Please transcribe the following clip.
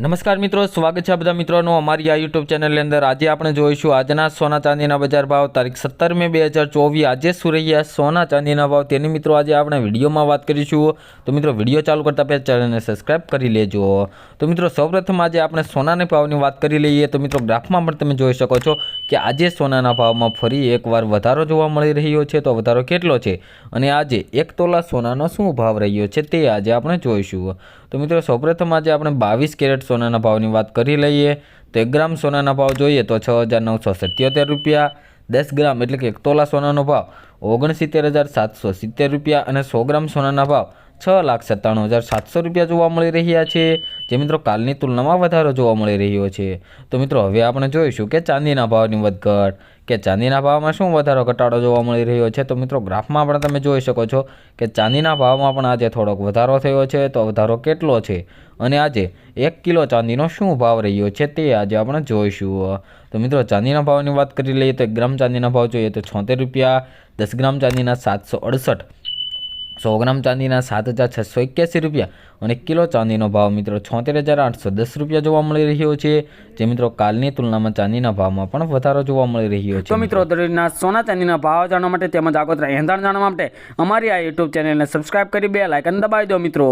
નમસ્કાર મિત્રો, સ્વાગત છે બધા મિત્રોનું અમારી આ યુટ્યુબ ચેનલની અંદર. આજે આપણે જોઈશું આજના સોના ચાંદીના બજાર ભાવ. તારીખ સત્તર મે બે હજાર ચોવીસ, આજે શું રહ્યા સોના ચાંદીના ભાવ? તેની મિત્રો આજે આપણે વિડીયોમાં વાત કરીશું. તો મિત્રો, વીડિયો ચાલુ કરતા પહેલાં ચેનલને સબસ્ક્રાઈબ કરી લેજો. તો મિત્રો, સૌપ્રથમ આજે આપણે સોનાના ભાવની વાત કરી લઈએ. તો મિત્રો, ગ્રાફમાં પણ તમે જોઈ શકો છો કે આજે સોનાના ભાવમાં ફરી એકવાર વધારો જોવા મળી રહ્યો છે. તો વધારો કેટલો છે? અને આજે એક તોલા સોનાનો શું ભાવ રહ્યો છે તે આજે આપણે જોઈશું. તો મિત્રો, સૌપ્રથમ આજે આપણે બાવીસ કેરેટ સોનાના ભાવની વાત કરી લઈએ. તો એક ગ્રામ સોનાના ભાવ જોઈએ તો છ હજાર નવસો સત્યોતેર રૂપિયા, દસ ગ્રામ એટલે કે એક તોલા સોનાનો ભાવ ઓગણસિત્તેર હજાર સાતસો સિત્તેર રૂપિયા અને સો ગ્રામ સોનાના ભાવ છ લાખ સત્તાણું હજાર સાતસો રૂપિયા જોવા મળી રહ્યા છે. જે મિત્રો કાલની તુલનામાં વધારો જોવા મળી રહ્યો છે. તો મિત્રો હવે આપણે જોઈશું કે ચાંદીના ભાવની વધઘટ, કે ચાંદીના ભાવમાં શું વધારો ઘટાડો જોવા મળી રહ્યો છે. તો મિત્રો ગ્રાફમાં પણ તમે જોઈ શકો છો કે ચાંદીના ભાવમાં પણ આજે થોડોક વધારો થયો છે. તો વધારો કેટલો છે? અને આજે એક કિલો ચાંદીનો શું ભાવ રહ્યો છે તે આજે આપણે જોઈશું. તો મિત્રો ચાંદીના ભાવની વાત કરી લઈએ તો એક ગ્રામ ચાંદીના ભાવ જોઈએ તો છોતેર રૂપિયા, દસ ગ્રામ ચાંદીના સાતસો અડસઠ સો ગ્રામ ચાંદીના સાત હજાર છસો એક્યાસી રૂપિયા અને કિલો ચાંદીનો ભાવ મિત્રો છોતેર હજાર આઠસો દસ રૂપિયા જોવા મળી રહ્યો છે, જે મિત્રો કાલની તુલનામાં ચાંદીના ભાવમાં પણ વધારો જોવા મળી રહ્યો છે. મિત્રો દરેકના સોના ચાંદીના ભાવ જાણવા માટે તેમજ આગોતરા એંધાણ જાણવા માટે અમારી આ યુટ્યુબ ચેનલને સબસ્ક્રાઇબ કરી બે લાઇકન દબાવી દો મિત્રો.